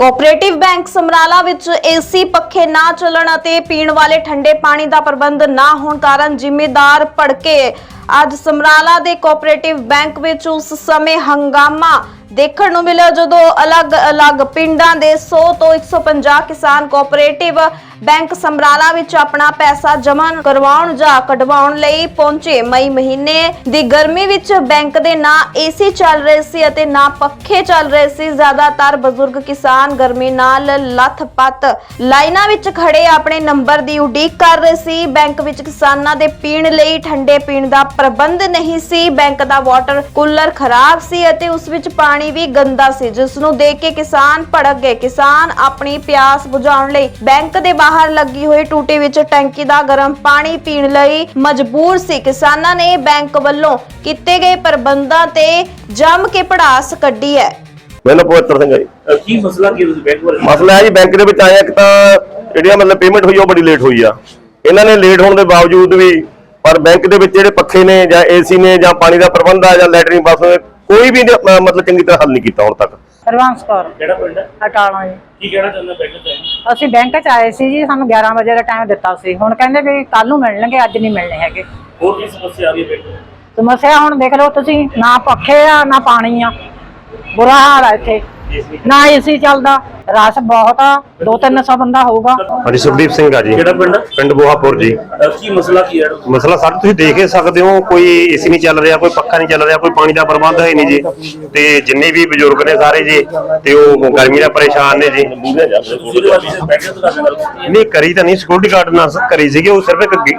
Cooperative bank Samrala ਵਿੱਚ AC ਪੱਖੇ ਨਾ ਚੱਲਣ ਅਤੇ ਪੀਣ ਵਾਲੇ ਠੰਡੇ ਪਾਣੀ ਦਾ ਪ੍ਰਬੰਧ ਨਾ ਹੋਣ ਕਾਰਨ ਜ਼ਿਮੀਦਾਰ ਭੜਕੇ ਅੱਜ ਸਮਰਾਲਾ ਦੇ ਕੋਆਪਰੇਟਿਵ ਬੈਂਕ ਵਿੱਚ ਉਸ ਸਮੇਂ ਹੰਗਾਮਾ ਦੇਖਣ ਨੂੰ ਮਿਲਿਆ, ਜਦੋਂ ਅਲੱਗ-ਅਲੱਗ ਪਿੰਡਾਂ ਦੇ 100 ਤੋਂ 150 ਕਿਸਾਨ ਕੋਆਪਰੇਟਿਵ ਬੈਂਕ ਸਮਰਾਲਾ ਵਿੱਚ ਆਪਣਾ ਪੈਸਾ ਜਮ੍ਹਾਂ ਕਰਵਾਉਣ ਜਾਂ ਕਢਵਾਉਣ ਲਈ ਪਹੁੰਚੇ। ਮਈ ਮਹੀਨੇ ਦੀ ਗਰਮੀ ਵਿੱਚ ਬੈਂਕ ਦੇ ਨਾ ਏਸੀ ਚੱਲ ਰਹੇ ਸੀ ਅਤੇ ਨਾ ਪੱਖੇ ਚੱਲ ਰਹੇ ਸੀ। ਜ਼ਿਆਦਾਤਰ ਬਜ਼ੁਰਗ ਕਿਸਾਨ ਗਰਮੀ ਨਾਲ ਲੱਥ-ਪੱਥ ਲਾਈਨਾਂ ਵਿੱਚ ਖੜੇ ਆਪਣੇ ਨੰਬਰ ਦੀ ਉਡੀਕ ਕਰ ਰਹੇ ਸੀ। ਬੈਂਕ ਵਿੱਚ ਕਿਸਾਨਾਂ ਦੇ ਪੀਣ ਲਈ ਠੰਡੇ ਪੀਣ ਦਾ ਪ੍ਰਬੰਧ ਨਹੀਂ ਸੀ। ਬੈਂਕ ਦਾ ਵਾਟਰ ਕੂਲਰ ਖਰਾਬ ਸੀ ਅਤੇ ਉਸ ਵਿੱਚ ਪਾਣੀ ਵੀ ਗੰਦਾ ਸੀ। ਜਿਸ ਨੂੰ ਦੇਖ ਕੇ ਕਿਸਾਨ ਭੜਕ ਗਏ। ਕਿਸਾਨ ਆਪਣੀ ਪਿਆਸ ਬੁਝਾਉਣ ਲਈ ਬੈਂਕ ਦੇ ਬਾਹਰ ਲੱਗੀ ਹੋਈ ਟੂਟੀ ਵਿੱਚ ਟੈਂਕੀ ਦਾ ਗਰਮ ਪਾਣੀ ਪੀਣ ਲਈ ਮਜਬੂਰ ਸੀ। ਕਿਸਾਨਾਂ ਨੇ ਬੈਂਕ ਵੱਲੋਂ ਕੀਤੇ ਗਏ ਪ੍ਰਬੰਧਾਂ ਤੇ ਜੰਮ ਕੇ ਪੜਾਸ ਕੱਢੀ ਹੈ। ਮੈਨੂੰ ਪਵਿੱਤਰ ਸਿੰਘ ਹੈ ਕੀ ਮਸਲਾ ਕੀ ਹੈ ਤੁਸੀਂ ਬੈਂਕ ਬਾਰੇ ਮਸਲਾ ਹੈ ਜੀ ਬੈਂਕ ਦੇ ਵਿੱਚ ਆਇਆ ਕਿ ਤਾਂ ਜਿਹੜੀਆਂ ਮਤਲਬ ਪੇਮੈਂਟ ਹੋਈ ਉਹ ਬੜੀ ਲੇਟ ਹੋਈ ਆ। ਇਹਨਾਂ ਨੇ ਲੇਟ ਹੋਣ ਦੇ ਬਾਵਜੂਦ ਵੀ ਪਰ ਬੈਂਕ ਦੇ ਵਿੱਚ ਜਿਹੜੇ ਪੱਖੇ ਨੇ ਜਾਂ ਏਸੀ ਨੇ ਜਾਂ ਪਾਣੀ ਦਾ ਪ੍ਰਬੰਧ ਆ ਜਾਂ ਲੈਟਰਿੰਗ ਬਾਥਰੂਮ ਕੋਈ ਵੀ ਮਤਲਬ ਚੰਗੀ ਤਰ੍ਹਾਂ ਹੱਲ ਨਹੀਂ ਕੀਤਾ ਹੁਣ ਤੱਕ। ਹਰਵੰਸ ਕੌਰ। ਕਿਹੜਾ ਪਿੰਡ ਹੈ? ਅਟਾਲਾ ਜੀ। ਕੀ ਕਹਿਣਾ ਚਾਹੁੰਦਾ ਬੈਂਕ ਤੇ ਅਸੀਂ ਬੈਂਕ 'ਚ ਆਏ ਸੀ ਜੀ ਸਾਨੂੰ 11 ਵਜੇ ਦਾ ਟਾਈਮ ਦਿੱਤਾ ਸੀ। ਹੁਣ ਕਹਿੰਦੇ ਵੀ ਕੱਲ ਨੂੰ ਮਿਲਣਗੇ ਅੱਜ ਨਹੀਂ ਮਿਲਣੇ ਹੈਗੇ। ਹੋਰ ਕੀ ਸਮੱਸਿਆ ਆ ਰਹੀ ਹੈ ਬੈਂਕ ਵਿੱਚ? ਸਮੱਸਿਆ ਹੁਣ ਦੇਖ ਲਓ ਤੁਸੀਂ ਨਾ ਪੱਖੇ ਆ ਨਾ ਪਾਣੀ ਆ। ਬੁਰਾ ਹਾਲ ਆ ਇੱਥੇ। ਨਾ ਏਸੀ ਚੱਲਦਾ ਰਸ ਬਹੁਤ ਆ ਦੋ ਤਿੰਨ ਸੌ ਬੰਦਾ ਹੋਊਗਾ। ਹਾਂਜੀ ਸੁਖਦੀਪ ਸਿੰਘ ਆ ਜੀ। ਕਿਹੜਾ ਪਿੰਡ? ਪਿੰਡ ਬੋਹਾਪੁਰ ਜੀ। ਅਹ ਕੀ ਮਸਲਾ ਕੀ ਹੈ? ਮਸਲਾ ਸਰ ਤੁਸੀਂ ਦੇਖ ਹੀ ਸਕਦੇ ਹੋ ਕੋਈ ਏਸੀ ਨਹੀਂ ਚੱਲ ਰਿਹਾ ਕੋਈ ਪੱਖਾ ਨਹੀਂ ਚੱਲ ਰਿਹਾ ਕੋਈ ਪਾਣੀ ਦਾ ਪ੍ਰਬੰਧ ਹੈ ਨਹੀਂ ਜੀ। ਤੇ ਜਿੰਨੇ ਵੀ ਬਜ਼ੁਰਗ ਨੇ ਸਾਰੇ ਜੀ ਤੇ ਉਹ ਗਰਮੀ ਨਾਲ ਪਰੇਸ਼ਾਨ ਨੇ ਜੀ। ਨਹੀਂ ਕਰੀ ਤਾਂ ਨਹੀਂ ਸਿਕਿਉਰਿਟੀ ਗਾਰਡ ਨਾਲ ਕਰੀ ਸੀਗੀ ਉਹ ਸਿਰਫ ਇੱਕ ਗੇ-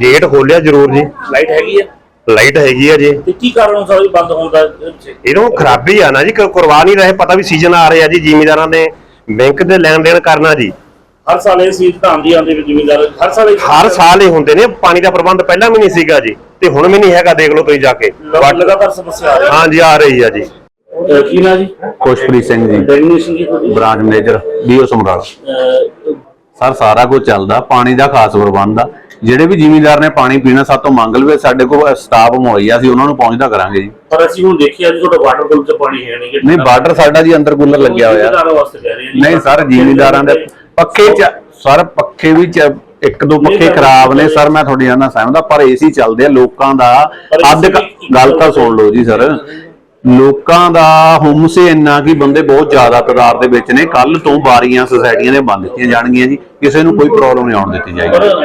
ਗੇਟ ਖੋਲਿਆ ਜ਼ਰੂਰ ਜੀ। ਲਾਈਟ ਹੈਗੀ ਹੈ? ਲਾਈਟ ਹੈਗੀ ਆ ਜੀ। ਤੇ ਕੀ ਕਾਰਨ ਹੋ ਸਕਦਾ ਬੰਦ ਹੋਣ ਦਾ ਇਹਦੇ ਪਿੱਛੇ? ਇਹਨੂੰ ਖਰਾਬੀ ਆ ਨਾ ਜੀ ਕ- ਕਰਵਾ ਨਹੀਂ ਰਹੇ ਪਤਾ ਵੀ ਸੀਜ਼ਨ ਆ ਰਿਹਾ ਜੀ ਜ਼ਿਮੀਦਾਰਾਂ ਨੇ ਬੈਂਕ ਦੇ ਲੈਣ ਦੇਣ ਕਰਨਾ ਜੀ। ਹਰ ਸਾਲ ਇਹ ਸੀਟ ਤਾਂ ਆਉਂਦੀ ਆਉਂਦੀ ਵੀ ਜ਼ਿਮੀਦਾਰ ਹਰ ਸਾਲ ਇਹ- ਹਰ ਸਾਲ ਹੀ ਹੁੰਦੇ ਨੇ ਪਾਣੀ ਦਾ ਪ੍ਰਬੰਧ ਪਹਿਲਾਂ ਵੀ ਨਹੀਂ ਸੀਗਾ ਜੀ ਤੇ ਹੁਣ ਵੀ ਨਹੀਂ ਹੈਗਾ ਦੇਖ ਲਓ ਤੁਸੀਂ ਜਾ ਕੇ। ਲਗਾ- ਲਗਾਤਾਰ ਸਮੱਸਿਆ ਆ ਰਹੀ ਹਾਂ। ਜੀ ਆ ਰਹੀ ਆ ਜੀ। ਹੈ ਅਹ ਕੀ ਨਾ ਜੀ? ਖੁਸ਼ਪ੍ਰੀਤ ਸਿੰਘ ਜੀ। ਡੈਗਨੇਸ਼ਨ ਕੀ ਤੁਹਾਡੀ? ਬ੍ਰਾਂਚ ਮੈਨੇਜਰ ਡੀਓ ਸਮਰਾਲਾ। ਅਹ ਸਰ ਸਾਰਾ ਕੁਝ ਚੱਲਦਾ ਪਾਣੀ ਦਾ ਖਾਸ ਪ੍ਰਬੰਧ ਆ। ਜਿਹੜੇ ਵੀ ਜ਼ਿਮੀਂਦਾਰ ਨੇ ਪਾਣੀ ਪੀਣਾ ਸਾਡੇ ਤੋਂ ਮੰਗ ਲਵੇ ਸਾਡੇ ਕੋਲ ਸਟਾਫ ਮੁਹੱਈਆ ਸੀ ਉਹਨਾਂ ਨੂੰ ਪਹੁੰਚਦਾ ਕਰਾਂਗੇ ਜੀ। ਪਰ ਅਸੀਂ ਹੁਣ ਦੇਖਿਆ ਜੀ ਤੁਹਾਡਾ ਵਾਟਰ ਕੂਲਰ ਚ ਪਾਣੀ ਹੈ ਨਹੀਂ ਨਹੀਂ ਬਾਰਡਰ ਸਾਡਾ ਜੀ ਅੰਦਰ ਕੂਲਰ ਲੱਗਿਆ ਹੋਇਆ। ਜ਼ਿਮੀਦਾਰਾਂ ਵਾਸਤੇ ਕਹਿ ਰਹੇ ਹਾਂ ਜੀ। ਨਹੀਂ ਸਰ ਜ਼ਿਮੀਂਦਾਰਾਂ ਦੇ ਪੱਖੇ ਚ ਸਰ ਪੱਖੇ ਵੀ ਚ ਇੱਕ ਦੋ ਪੱਖੇ ਖਰਾਬ ਨੇ ਸਰ ਮੈਂ ਤੁਹਾਡੀ ਨਾਲ ਸਹਿਮਤ ਹਾਂ ਪਰ ਏਸੀ ਚੱਲਦੇ ਆ ਲੋਕਾਂ ਦਾ ਅੱਧ ਕ- ਗੱਲ ਤਾਂ ਸੁਣ ਲਓ ਜੀ ਸਰ। ਲੋਕਾਂ ਦਾ ਹੁਮਸੇ ਇੰਨਾ ਕਿ ਬੰਦੇ ਬਹੁਤ ਜ਼ਿਆਦਾ ਤਾਦਾਦ ਦੇ ਵਿੱਚ ਨੇ। ਕੱਲ ਤੋਂ ਬਾਰੀਆਂ ਸੁਸਾਇਟੀਆਂ ਨੇ ਬੰਦ ਕੀਤੀਆਂ ਜਾਣਗੀਆਂ ਜੀ ਕਿਸੇ ਨੂੰ ਕੋਈ ਪ੍ਰੋਬਲਮ ਨਹੀਂ ਆਉਣ ਦਿੱਤੀ ਜਾਏਗੀ। ਪਰ